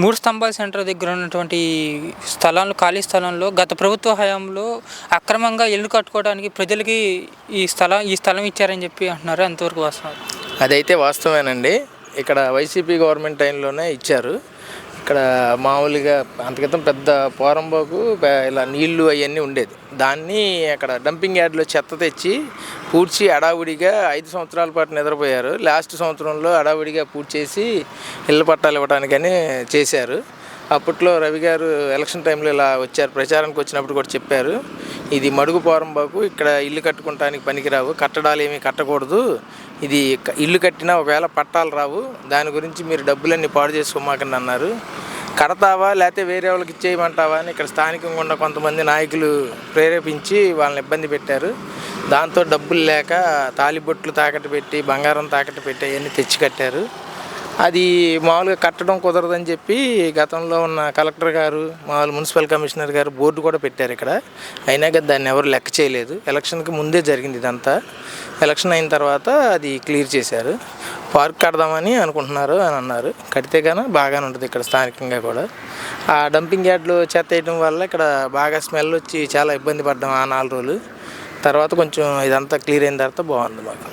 మూడు స్తంభాల సెంటర్ దగ్గర ఉన్నటువంటి స్థలాలు ఖాళీ స్థలంలో గత ప్రభుత్వ హయాంలో అక్రమంగా ఇల్లు కట్టుకోవడానికి ప్రజలకి ఈ స్థలం ఈ స్థలం ఇచ్చారని చెప్పి అంటున్నారు. ఎంతవరకు వాస్తవం? అదైతే వాస్తవేనండి ఇక్కడ వైసీపీ గవర్నమెంట్ టైంలోనే ఇచ్చారు. ఇక్కడ మామూలుగా అంతకితం పెద్ద పోరంబాకు ఇలా నీళ్ళు అవన్నీ ఉండేది. దాన్ని అక్కడ డంపింగ్ యార్డ్లో చెత్త తెచ్చి పూడ్చి అడావుడిగా ఐదు సంవత్సరాల పాటు నిద్రపోయారు. లాస్ట్ సంవత్సరంలో అడావుడిగా పూడ్చేసి ఇళ్ళ పట్టాలు ఇవ్వడానికని చేశారు. అప్పట్లో రవి గారు ఎలక్షన్ టైంలో ఇలా వచ్చారు. ప్రచారానికి వచ్చినప్పుడు కూడా చెప్పారు. ఇది మడుగు పోరంబాకు ఇక్కడ ఇల్లు కట్టుకుంటానికి పనికిరావు. కట్టడాలు ఏమీ కట్టకూడదు. ఇది ఇల్లు కట్టినా ఒకవేళ పట్టాలు రావు దాని గురించి మీరు డబ్బులన్నీ పాడు చేసుకోమాకండి అన్నారు. కడతావా లేకపోతే వేరే వాళ్ళకి ఇచ్చేయమంటావా అని ఇక్కడ స్థానికంగా ఉన్న కొంతమంది నాయకులు ప్రేరేపించి వాళ్ళని ఇబ్బంది పెట్టారు. దాంతో డబ్బులు లేక తాలిబొట్లు తాకట్టు పెట్టి బంగారం తాకట్టు పెట్టి అవన్నీ తెచ్చి కట్టారు. అది మామూలుగా కట్టడం కుదరదని చెప్పి గతంలో ఉన్న కలెక్టర్ గారు మామూలు మున్సిపల్ కమిషనర్ గారు బోర్డు కూడా పెట్టారు ఇక్కడ. అయినా కదా దాన్ని ఎవరు లెక్క చేయలేదు. ఎలక్షన్కి ముందే జరిగింది ఇదంతా. ఎలక్షన్ అయిన తర్వాత అది క్లియర్ చేశారు. పార్క్ కడదామని అనుకుంటున్నారు అని అన్నారు. కడితే కానీ బాగానే ఉంటుంది ఇక్కడ స్థానికంగా కూడా. ఆ డంపింగ్ యార్డ్లో చెత్త వేయడం వల్ల ఇక్కడ బాగా స్మెల్ వచ్చి చాలా ఇబ్బంది పడ్డాం ఆ నాలుగు రోజులు. తర్వాత కొంచెం ఇదంతా క్లియర్ అయిన తర్వాత బాగుంది మాకు.